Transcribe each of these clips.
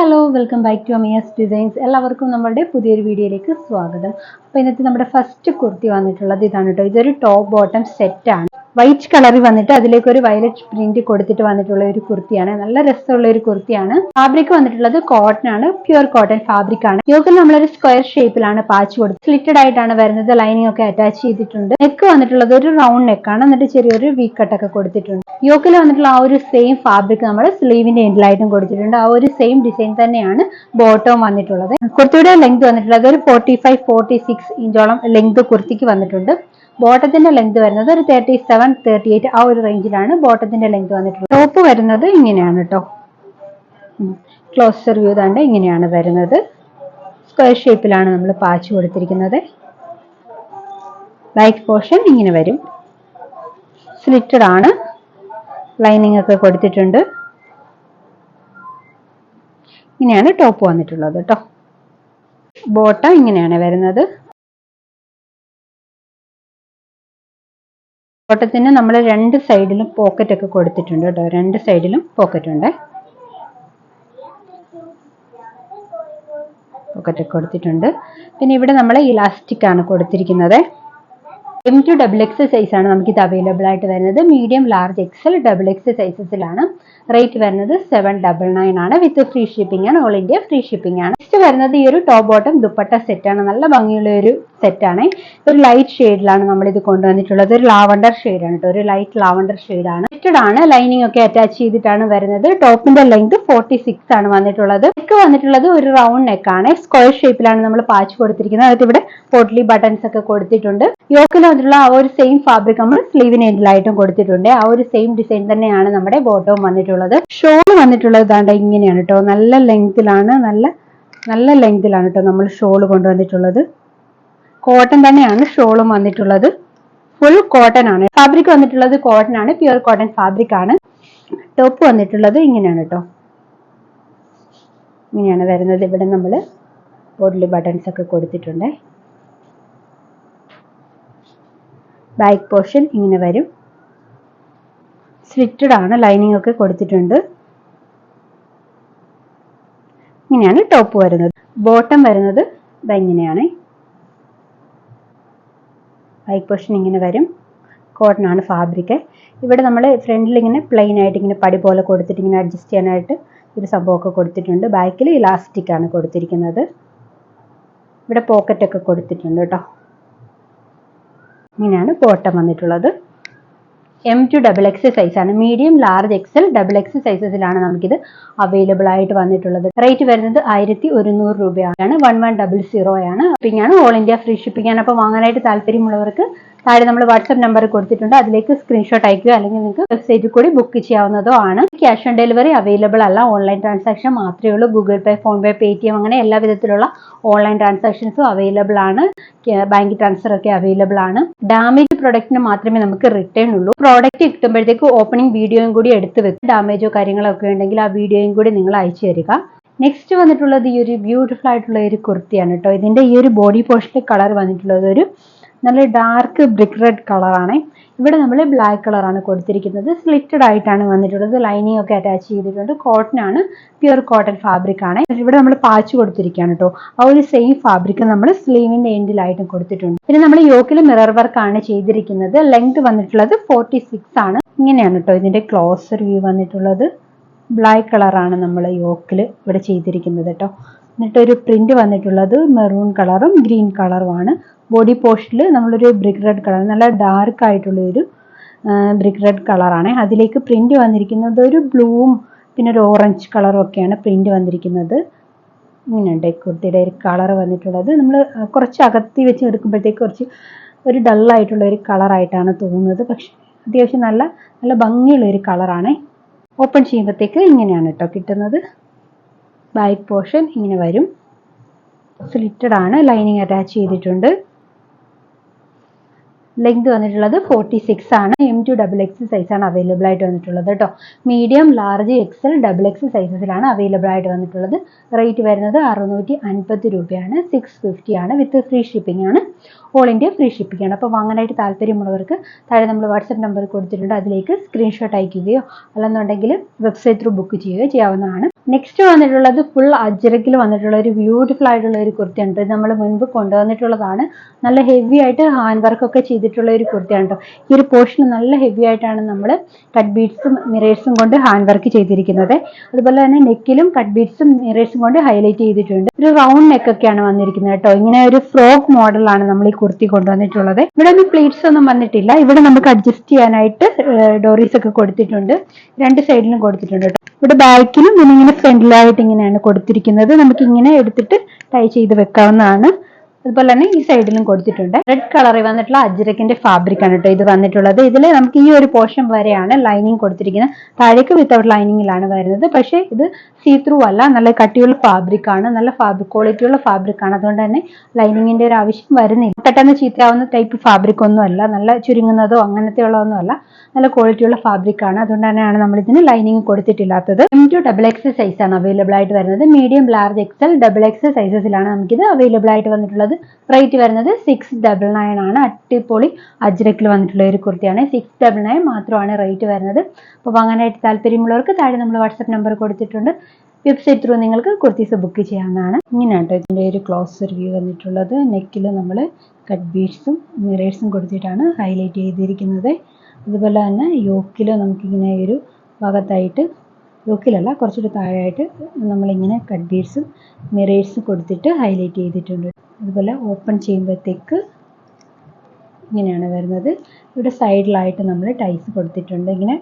Hello welcome back to Amiyas designs എല്ലാവർക്കും നമ്മളുടെ പുതിയൊരു വീഡിയോയിലേക്ക് സ്വാഗതം. അപ്പോൾ ഇതിനകത്ത് നമ്മുടെ ഫസ്റ്റ് കുർത്തി വന്നിട്ടുള്ളത് ഇതാണ് കേട്ടോ ഇതൊരു ടോപ്പ് ബോട്ടം ആണ്. വൈറ്റ് കളറിൽ വന്നിട്ട് അതിലേക്ക് ഒരു വയലറ്റ് പ്രിന്റ് കൊടുത്തിട്ട് വന്നിട്ടുള്ള ഒരു കുർത്തിയാണ്. നല്ല രസമുള്ള ഒരു കുർത്തിയാണ്. ഫാബ്രിക് വന്നിട്ടുള്ളത് കോട്ടൺ ആണ്. പ്യുർ കോട്ടൺ ഫാബ്രിക് ആണ്. യോക്കിൽ നമ്മളൊരു സ്ക്വയർ ഷേപ്പിലാണ് പാച്ച് കൊടുത്ത് സ്ലിറ്റഡ് ആയിട്ടാണ് വരുന്നത്. ലൈനിങ് ഒക്കെ അറ്റാച്ച് ചെയ്തിട്ടുണ്ട്. നെക്ക് വന്നിട്ടുള്ളത് ഒരു റൗണ്ട് നെക്കാണ് എന്നിട്ട് ചെറിയൊരു വി കട്ടൊക്കെ കൊടുത്തിട്ടുണ്ട്. യോഗയിൽ വന്നിട്ടുള്ള ആ ഒരു സെയിം ഫാബ്രിക് നമ്മൾ സ്ലീവിന്റെ എൻഡിലായിട്ടും കൊടുത്തിട്ടുണ്ട്. ആ ഒരു സെയിം ഡിസൈൻ തന്നെയാണ് ബോട്ടവും വന്നിട്ടുള്ളത്. കുർത്തിയുടെ ലെങ്ത് വന്നിട്ടുള്ളത് ഒരു ഫോർട്ടി ഫൈവ് ഫോർട്ടി സിക്സ് ഇഞ്ചോളം ലെങ്ത് കുർത്തിക്ക് വന്നിട്ടുണ്ട്. ബോട്ടത്തിന്റെ ലെങ്ത് വരുന്നത് ഒരു തേർട്ടി സെവൻ തേർട്ടി എയ്റ്റ് ആ ഒരു റേഞ്ചിലാണ് ബോട്ടത്തിന്റെ ലെങ്ത് വന്നിട്ടുള്ളത്. ടോപ്പ് വരുന്നത് ഇങ്ങനെയാണ് കേട്ടോ ക്ലോസർ വ്യൂ താണ്ട് ഇങ്ങനെയാണ് വരുന്നത്. സ്ക്വയർ ഷേപ്പിലാണ് നമ്മൾ പാച്ച് കൊടുത്തിരിക്കുന്നത്. ബാക്ക് പോർഷൻ ഇങ്ങനെ വരും. സ്ലിറ്റഡ് ആണ്. ലൈനിങ് ഒക്കെ കൊടുത്തിട്ടുണ്ട്. ഇങ്ങനെയാണ് ടോപ്പ് വന്നിട്ടുള്ളത് കേട്ടോ ബോട്ട ഇങ്ങനെയാണ് വരുന്നത്. ബോട്ടത്തിന് നമ്മൾ രണ്ട് സൈഡിലും പോക്കറ്റ് ഒക്കെ കൊടുത്തിട്ടുണ്ട് കേട്ടോ. രണ്ട് സൈഡിലും പോക്കറ്റ് ഉണ്ട്. പോക്കറ്റ് കൊടുത്തിട്ടുണ്ട്. പിന്നെ ഇവിടെ നമ്മൾ ഇലാസ്റ്റിക് ആണ് കൊടുത്തിരിക്കുന്നത്. M to double X size ആണ് നമുക്ക് ഇത് അവൈലബിൾ ആയിട്ട് വരുന്നത്. Medium large XL double X സൈസസിലാണ് rate വരുന്നത് സെവൻ ഡബിൾ നയൻ ആണ്. വിത്ത് ഫ്രീ ഷിപ്പിംഗ് ആണ് ഓൾ ഇന്ത്യ ഫ്രീ ഷിപ്പിംഗ് ആണ്. വരുന്നത് ഈ ഒരു ടോപ്പ് ബോട്ടം ദുപ്പട്ട സെറ്റ് ആണ്. നല്ല ഭംഗിയുള്ള ഒരു സെറ്റാണ് ഒരു ലൈറ്റ് ഷെയ്ഡിലാണ് നമ്മൾ ഇത് കൊണ്ടുവന്നിട്ടുള്ളത്. ഒരു ലാവണ്ടർ ഷെയ്ഡ് ആണ് കേട്ടോ ഒരു ലൈറ്റ് ലാവണ്ടർ ഷെയ്ഡ് ആണ്. ലൈനിങ് ഒക്കെ അറ്റാച്ച് ചെയ്തിട്ടാണ് വരുന്നത്. ടോപ്പിന്റെ ലെങ്ത് ഫോർട്ടി സിക്സ് ആണ് വന്നിട്ടുള്ളത്. നെക്ക് വന്നിട്ടുള്ളത് ഒരു റൗണ്ട് നെക്ക് ആണ്. സ്ക്വയർ ഷേപ്പിലാണ് നമ്മൾ പാച്ച് കൊടുത്തിരിക്കുന്നത്. അതായത് ഇവിടെ പോട്ട്ലി ബട്ടൺസ് ഒക്കെ കൊടുത്തിട്ടുണ്ട്. യോക്കിൽ വന്നിട്ടുള്ള ആ ഒരു സെയിം ഫാബ്രിക് നമ്മൾ സ്ലീവിന് എൻഡിലായിട്ടും കൊടുത്തിട്ടുണ്ട്. ആ ഒരു സെയിം ഡിസൈൻ തന്നെയാണ് നമ്മുടെ ബോട്ടവും വന്നിട്ടുള്ളത്. ഷോൾ വന്നിട്ടുള്ളത് ഇങ്ങനെയാണ് കേട്ടോ നല്ല ലെങ്തിലാണ് നല്ല നല്ല ലെങ്തിലാണ് കേട്ടോ നമ്മൾ ഷോൾ കൊണ്ടുവന്നിട്ടുള്ളത്. കോട്ടൺ തന്നെയാണ് ഷോളും വന്നിട്ടുള്ളത്. ഫുൾ കോട്ടൺ ആണ്. ഫാബ്രിക് വന്നിട്ടുള്ളത് കോട്ടൺ ആണ്. പ്യുർ കോട്ടൺ ഫാബ്രിക് ആണ്. ടോപ്പ് വന്നിട്ടുള്ളത് ഇങ്ങനെയാണ് കേട്ടോ ഇങ്ങനെയാണ് വരുന്നത്. ഇവിടെ നമ്മൾ ബോഡിൽ ബട്ടൺസ് ഒക്കെ കൊടുത്തിട്ടുണ്ട്. ബാക്ക് പോർഷൻ ഇങ്ങനെ വരും. സ്ലിറ്റഡ് ആണ്. ലൈനിങ് ഒക്കെ കൊടുത്തിട്ടുണ്ട്. ഇങ്ങനെയാണ് ടോപ്പ് വരുന്നത്. ബോട്ടം വരുന്നത് ഇതാ ഇങ്ങനെയാണ്. ബാക്ക് പോർഷൻ ഇങ്ങനെ വരും. കോട്ടൺ ആണ് ഫാബ്രിക് ഇവിടെ നമ്മൾ ഫ്രണ്ടിൽ ഇങ്ങനെ പ്ലെയിൻ ആയിട്ട് ഇങ്ങനെ പടി പോലെ കൊടുത്തിട്ട് ഇങ്ങനെ അഡ്ജസ്റ്റ് ചെയ്യാനായിട്ട് ഒരു സംഭവമൊക്കെ കൊടുത്തിട്ടുണ്ട്. ബാക്കിൽ ഇലാസ്റ്റിക് ആണ് കൊടുത്തിരിക്കുന്നത്. ഇവിടെ പോക്കറ്റൊക്കെ കൊടുത്തിട്ടുണ്ട് കേട്ടോ. ഇങ്ങനെയാണ് ബോട്ടം വന്നിട്ടുള്ളത്. M to double X size ആണ്. Medium large XL double X സൈസസിലാണ് നമുക്കിത് അവൈലബിൾ ആയിട്ട് വന്നിട്ടുള്ളത്. റേറ്റ് വരുന്നത് ആയിരത്തി ഒരുന്നൂറ് രൂപയാണ്. വൺ വൺ ഡബിൾ സീറോ ആണ്. ഷിപ്പിംഗ് ആണ്. ഓൾ ഇന്ത്യ ഫ്രീ ഷിപ്പിംഗ് ആണ്. അപ്പോൾ വാങ്ങാനായിട്ട് താല്പര്യമുള്ളവർക്ക് താഴെ നമ്മൾ വാട്സ്ആപ്പ് നമ്പർ കൊടുത്തിട്ടുണ്ട്. അതിലേക്ക് സ്ക്രീൻഷോട്ട് അയക്കുക. അല്ലെങ്കിൽ നിങ്ങൾക്ക് വെബ്സൈറ്റിൽ കൂടി ബുക്ക് ചെയ്യാവുന്നതോ ആണ്. ക്യാഷ് ഓൺ ഡെലിവറി അവൈലബിൾ അല്ല. ഓൺലൈൻ ട്രാൻസാക്ഷൻ മാത്രമേ ഉള്ളൂ. Google Pay PhonePe Paytm അങ്ങനെ എല്ലാ വിധത്തിലുള്ള ഓൺലൈൻ ട്രാൻസാക്ഷൻസും അവൈലബിൾ ആണ്. ബാങ്ക് ട്രാൻസ്ഫർ ഒക്കെ അവൈലബിൾ ആണ്. ഡാമേജ് പ്രൊഡക്റ്റിന് മാത്രമേ നമുക്ക് റിട്ടേൺ ഉള്ളൂ. പ്രോഡക്റ്റ് കിട്ടുമ്പോഴത്തേക്ക് ഓപ്പണിംഗ് വീഡിയോയും കൂടി എടുത്ത് വെക്കും ഡാമേജോ കാര്യങ്ങളോ ഒക്കെ ഉണ്ടെങ്കിൽ ആ വീഡിയോയും കൂടി നിങ്ങൾ അയച്ചു തരിക. നെക്സ്റ്റ് വന്നിട്ടുള്ളത് ഈ ഒരു ബ്യൂട്ടിഫുൾ ആയിട്ടുള്ള ഒരു കുർത്തിയാണ് കേട്ടോ. ഇതിന്റെ ഈ ഒരു ബോഡി പോർഷന്റെ കളർ വന്നിട്ടുള്ളത് ഒരു നല്ല ഡാർക്ക് ബ്രിക്ക് റെഡ് കളറാണ് ഇവിടെ നമ്മൾ ബ്ലാക്ക് കളറാണ് കൊടുത്തിരിക്കുന്നത്. സ്ലിറ്റഡ് ആയിട്ടാണ് വന്നിട്ടുള്ളത്. ലൈനിങ് ഒക്കെ അറ്റാച്ച് ചെയ്തിട്ടുണ്ട്. കോട്ടൺ ആണ്. പ്യുർ കോട്ടൺ ഫാബ്രിക് ആണ്. ഇവിടെ നമ്മൾ പാച്ച് കൊടുത്തിരിക്കുകയാണ് കേട്ടോ ആ ഒരു സെയിം ഫാബ്രിക് നമ്മൾ സ്ലീവിന്റെ എൻഡിലായിട്ടും കൊടുത്തിട്ടുണ്ട്. പിന്നെ നമ്മൾ യോക്കിൽ മിറർ വർക്ക് ആണ് ചെയ്തിരിക്കുന്നത്. ലെങ്ത് വന്നിട്ടുള്ളത് ഫോർട്ടി ആണ്. ഇങ്ങനെയാണ് കേട്ടോ ഇതിന്റെ ക്ലോസർ വ്യൂ വന്നിട്ടുള്ളത്. ബ്ലാക്ക് കളറാണ് നമ്മൾ യോക്കിൽ ഇവിടെ ചെയ്തിരിക്കുന്നത് കേട്ടോ എന്നിട്ടൊരു പ്രിന്റ് വന്നിട്ടുള്ളത്. മെറൂൺ കളറും ഗ്രീൻ കളറുമാണ് ബോഡി പോർഷനിൽ നമ്മളൊരു ബ്രിക്ക് റെഡ് കളർ നല്ല ഡാർക്ക് ആയിട്ടുള്ള ഒരു ബ്രിക്ക് റെഡ് കളറാണ് അതിലേക്ക് പ്രിന്റ് വന്നിരിക്കുന്നത് ഒരു ബ്ലൂവും പിന്നെ ഒരു ഓറഞ്ച് കളറും ഒക്കെയാണ് പ്രിന്റ് വന്നിരിക്കുന്നത്. ഇങ്ങനെയുണ്ട് കുർത്തിയുടെ ഒരു കളർ വന്നിട്ടുള്ളത്. നമ്മൾ കുറച്ച് അകത്തി വെച്ച് എടുക്കുമ്പോഴത്തേക്ക് കുറച്ച് ഒരു ഡള്ളായിട്ടുള്ള ഒരു കളറായിട്ടാണ് തോന്നുന്നത്. പക്ഷെ അത്യാവശ്യം നല്ല നല്ല ഭംഗിയുള്ള ഒരു കളറാണ് ഓപ്പൺ ചെയ്യുമ്പോഴത്തേക്ക് ഇങ്ങനെയാണ് കേട്ടോ കിട്ടുന്നത്. ബാക്ക് പോർഷൻ ഇങ്ങനെ വരും. സ്ലിറ്റഡ് ആണ് ലൈനിങ് അറ്റാച്ച് ചെയ്തിട്ടുണ്ട്. ലെങ്ത് വന്നിട്ടുള്ളത് ഫോർട്ടി സിക്സ് ആണ്. എം ടു ഡബിൾ എക്സ് സൈസാണ് അവൈലബിൾ ആയിട്ട് വന്നിട്ടുള്ളത് കേട്ടോ. Medium large XL double X സൈസസിലാണ് available ആയിട്ട് വന്നിട്ടുള്ളത്. റേറ്റ് വരുന്നത് അറുന്നൂറ്റി അൻപത് രൂപയാണ്. സിക്സ് ഫിഫ്റ്റി ആണ് വിത്ത് ഫ്രീ ഷിപ്പിംഗ് ആണ്. ഓൾ ഇന്ത്യ ഫ്രീ ഷിപ്പിംഗ് ആണ്. അപ്പോൾ വാങ്ങാനായിട്ട് താല്പര്യമുള്ളവർക്ക് താഴെ നമ്മൾ വാട്സപ്പ് നമ്പർ കൊടുത്തിട്ടുണ്ട്. അതിലേക്ക് സ്ക്രീൻഷോട്ട് അയക്കുകയോ അല്ലെന്നുണ്ടെങ്കിൽ വെബ്സൈറ്റ് ത്രൂ ബുക്ക് ചെയ്യുകയോ ചെയ്യാവുന്നതാണ്. നെക്സ്റ്റ് വന്നിട്ടുള്ളത് ഫുൾ അജ്രക്കിൽ വന്നിട്ടുള്ള ഒരു ബ്യൂട്ടിഫുൾ ആയിട്ടുള്ള ഒരു കുർത്തിയാണ് ഇത് നമ്മൾ മുൻപ് കൊണ്ടുവന്നിട്ടുള്ളതാണ്. നല്ല ഹെവി ആയിട്ട് ഹാൻഡ് വർക്ക് ഒക്കെ ചെയ്തിട്ടുള്ള ഒരു കുർത്തിയാണ് കേട്ടോ ഈ ഒരു പോർഷൻ നല്ല ഹെവി ആയിട്ടാണ് നമ്മൾ കട്ട് ബീഡ്സും മിറേഴ്സും കൊണ്ട് ഹാൻഡ് വർക്ക് ചെയ്തിരിക്കുന്നത്. അതുപോലെ തന്നെ നെക്കിലും കട്ട് ബീഡ്സും മിറേഴ്സും കൊണ്ട് ഹൈലൈറ്റ് ചെയ്തിട്ടുണ്ട്. ഒരു റൗണ്ട് നെക്ക് ഒക്കെയാണ് വന്നിരിക്കുന്നത് കേട്ടോ ഇങ്ങനെ ഒരു ഫ്രോക്ക് മോഡലാണ് നമ്മൾ ഈ കുർത്തി കൊണ്ടുവന്നിട്ടുള്ളത്. ഇവിടെ ഒന്നും പ്ലേറ്റ്സ് ഒന്നും വന്നിട്ടില്ല. ഇവിടെ നമുക്ക് അഡ്ജസ്റ്റ് ചെയ്യാനായിട്ട് ഡോറീസ് ഒക്കെ കൊടുത്തിട്ടുണ്ട്. രണ്ട് സൈഡിലും കൊടുത്തിട്ടുണ്ട് കേട്ടോ ഇവിടെ ബാക്കിലും പിന്നെ ഫ്രണ്ടിലായിട്ട് ഇങ്ങനെയാണ് കൊടുത്തിരിക്കുന്നത്. നമുക്ക് ഇങ്ങനെ എടുത്തിട്ട് ടൈ ചെയ്ത് വെക്കാവുന്നതാണ്. അതുപോലെ തന്നെ ഈ സൈഡിലും കൊടുത്തിട്ടുണ്ട്. റെഡ് കളറിൽ വന്നിട്ടുള്ള അജ്രക്കിന്റെ ഫാബ്രിക് ആണ് കേട്ടോ ഇത് വന്നിട്ടുള്ളത്. ഇതിൽ നമുക്ക് ഈ ഒരു പോർഷൻ വരെയാണ് ലൈനിങ് കൊടുത്തിരിക്കുന്നത്. താഴേക്ക് വിത്തൗട്ട് ലൈനിങ്ങിലാണ് വരുന്നത്. പക്ഷേ ഇത് സീ ത്രൂ അല്ല. നല്ല കട്ടിയുള്ള ഫാബ്രിക് ആണ്. നല്ല ഫാബ്രിക് ക്വാളിറ്റി ഉള്ള ഫാബ്രിക് ആണ്. അതുകൊണ്ട് തന്നെ ലൈനിങ്ങിന്റെ ഒരു ആവശ്യം വരുന്നില്ല. പെട്ടെന്ന് ചീത്തയാവുന്ന ടൈപ്പ് ഫാബ്രിക് ഒന്നും അല്ല. നല്ല ചുരുങ്ങുന്നതോ അങ്ങനത്തെ ഉള്ളതൊന്നും അല്ല. നല്ല ക്വാളിറ്റി ഉള്ള ഫാബ്രിക് ആണ്. അതുകൊണ്ട് തന്നെയാണ് നമ്മൾ ഇതിന് lining കൊടുത്തിട്ടില്ലാത്തത്. M to double X size ആണ് അവൈലബിൾ ആയിട്ട് വരുന്നത്. Medium large XL double X സൈസസിലാണ് നമുക്കിത് അവൈലബിൾ ആയിട്ട് വന്നിട്ടുള്ളത്. റേറ്റ് വരുന്നത് സിക്സ് ഡബിൾ നയൻ ആണ്. അട്ടിപ്പൊളി അജ്രക്കിൽ വന്നിട്ടുള്ള ഒരു കുർത്തിയാണ്. സിക്സ് ഡബിൾ നയൻ മാത്രമാണ് റേറ്റ് വരുന്നത്. അപ്പോൾ വാങ്ങാനായിട്ട് താല്പര്യമുള്ളവർക്ക് താഴെ നമ്മൾ വാട്സപ്പ് നമ്പർ കൊടുത്തിട്ടുണ്ട്. വെബ്സൈറ്റ് ത്രൂ നിങ്ങൾക്ക് കുർത്തീസ് ബുക്ക് ചെയ്യാവുന്നതാണ്. ഇങ്ങനെയാണ് ഇതിന്റെ ഒരു ക്ലോസ് റിവ്യൂ വന്നിട്ടുള്ളത്. നെക്കിൽ നമ്മൾ കട്ട് ബീഡ്സും മിറേഴ്സും കൊടുത്തിട്ടാണ് ഹൈലൈറ്റ് ചെയ്തിരിക്കുന്നത്. അതുപോലെ തന്നെ യോക്കിൽ നമുക്കിങ്ങനെ ഒരു ഭാഗത്തായിട്ട് യോക്കിലല്ല കുറച്ചുകൂടി താഴെയായിട്ട് നമ്മളിങ്ങനെ കട്ട് ബീഡ്സും മിറേഴ്സും കൊടുത്തിട്ട് ഹൈലൈറ്റ് ചെയ്തിട്ടുണ്ട്. അതുപോലെ ഓപ്പൺ ചെയ്യുമ്പോഴത്തേക്ക് ഇങ്ങനെയാണ് വരുന്നത്. ഇവിടെ സൈഡിലായിട്ട് നമ്മൾ ടൈസ് കൊടുത്തിട്ടുണ്ട്. ഇങ്ങനെ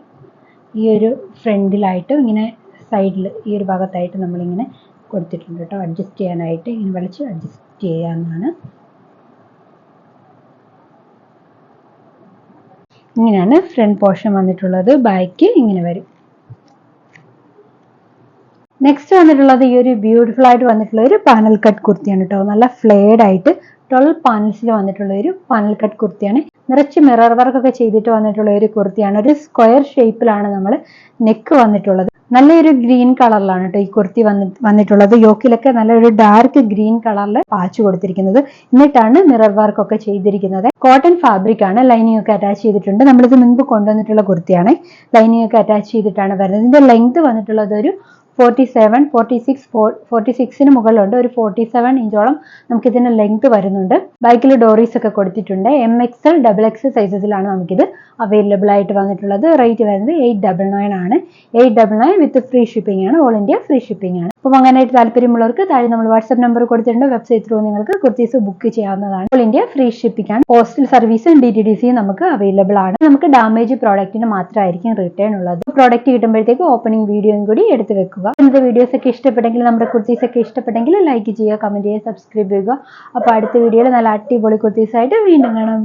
ഈ ഒരു ഫ്രണ്ടിലായിട്ട് ഇങ്ങനെ സൈഡിൽ ഈ ഒരു ഭാഗത്തായിട്ട് നമ്മളിങ്ങനെ കൊടുത്തിട്ടുണ്ട് കേട്ടോ. അഡ്ജസ്റ്റ് ചെയ്യാനായിട്ട് ഇങ്ങനെ വലിച്ച് അഡ്ജസ്റ്റ് ചെയ്യാവുന്നതാണ്. ഇങ്ങനെയാണ് ഫ്രണ്ട് പോർഷൻ വന്നിട്ടുള്ളത്. ബാക്ക് ഇങ്ങനെ വരും. നെക്സ്റ്റ് വന്നിട്ടുള്ളത് ഈ ഒരു ബ്യൂട്ടിഫുൾ ആയിട്ട് വന്നിട്ടുള്ള ഒരു പാനൽ കട്ട് കുർത്തിയാണ് കേട്ടോ നല്ല ഫ്ലേഡ് ആയിട്ട് ട്വൽവ് പാനൽസിൽ വന്നിട്ടുള്ള ഒരു പാനൽ കട്ട് കുർത്തിയാണ്. നിറച്ച് മിറർ വർക്കൊക്കെ ചെയ്തിട്ട് വന്നിട്ടുള്ള ഒരു കുർത്തിയാണ്. ഒരു സ്ക്വയർ ഷേപ്പിലാണ് നമ്മൾ നെക്ക് വന്നിട്ടുള്ളത്. നല്ലൊരു ഗ്രീൻ കളറിലാണ് കേട്ടോ ഈ കുർത്തി വന്നി വന്നിട്ടുള്ളത്. യോക്കിലൊക്കെ നല്ലൊരു ഡാർക്ക് ഗ്രീൻ കളറിൽ പാച്ച് കൊടുത്തിരിക്കുന്നത്. എന്നിട്ടാണ് മിറർ വർക്ക് ഒക്കെ ചെയ്തിരിക്കുന്നത്. കോട്ടൺ ഫാബ്രിക് ആണ് ലൈനിങ് ഒക്കെ അറ്റാച്ച് ചെയ്തിട്ടുണ്ട്. നമ്മളിത് മുൻപ് കൊണ്ടുവന്നിട്ടുള്ള കുർത്തിയാണ്. ലൈനിങ് ഒക്കെ അറ്റാച്ച് ചെയ്തിട്ടാണ് വരുന്നത്. ഇതിന്റെ ലെങ്ത് വന്നിട്ടുള്ളത് ഒരു forty seven forty six forty സിക്സിന് മുകളിലുണ്ട്. ഒരു ഫോർട്ടി സെവൻ ഇഞ്ചോളം നമുക്ക് ഇതിന് ലെങ്ത് വരുന്നുണ്ട്. ബാക്കിൽ ഡോറീസ് ഒക്കെ കൊടുത്തിട്ടുണ്ട്. M X L double X സൈസസിലാണ് നമുക്കിത് അവൈലബിൾ ആയിട്ട് വന്നിട്ടുള്ളത്. റേറ്റ് വരുന്നത് എയ്റ്റ് ഡബിൾ നയൻ ആണ്. Eight double nine with free shipping ആണ്. ഓൾ ഇന്ത്യ ഫ്രീ ഷിപ്പിംഗ് ആണ്. അപ്പം അങ്ങനെയായിട്ട് താല്പര്യമുള്ളവർക്ക് താഴെ നമ്മൾ വാട്സ്ആപ്പ് നമ്പർ കൊടുത്തിട്ടുണ്ട്. വെബ്സൈറ്റ് ത്രൂ നിങ്ങൾക്ക് കുർത്തീസ് ബുക്ക് ചെയ്യാവുന്നതാണ്. All India free shipping postal സർവീസും ഡി ടി ഡി സിയും നമുക്ക് അവൈലബിൾ ആണ്. നമുക്ക് ഡാമേജ് പ്രോഡക്റ്റിന് മാത്രമായിരിക്കും റിട്ടേൺ ഉള്ളത്. പ്രോഡക്റ്റ് കിട്ടുമ്പോഴത്തേക്ക് ഓപ്പണിംഗ് വീഡിയോയും കൂടി എടുത്ത് വെക്കുക. ഇന്നത്തെ വീഡിയോസ് ഒക്കെ ഇഷ്ടപ്പെട്ടെങ്കിൽ നമ്മുടെ കുർത്തീസ് ഒക്കെ ഇഷ്ടപ്പെട്ടെങ്കിൽ ലൈക്ക് ചെയ്യുക കമന്റ് ചെയ്യുക സബ്സ്ക്രൈബ് ചെയ്യുക. അപ്പോൾ അടുത്ത വീഡിയോയിൽ നല്ല അടിപൊളി കുർത്തീസ് ആയിട്ട് വീണ്ടും കാണാം.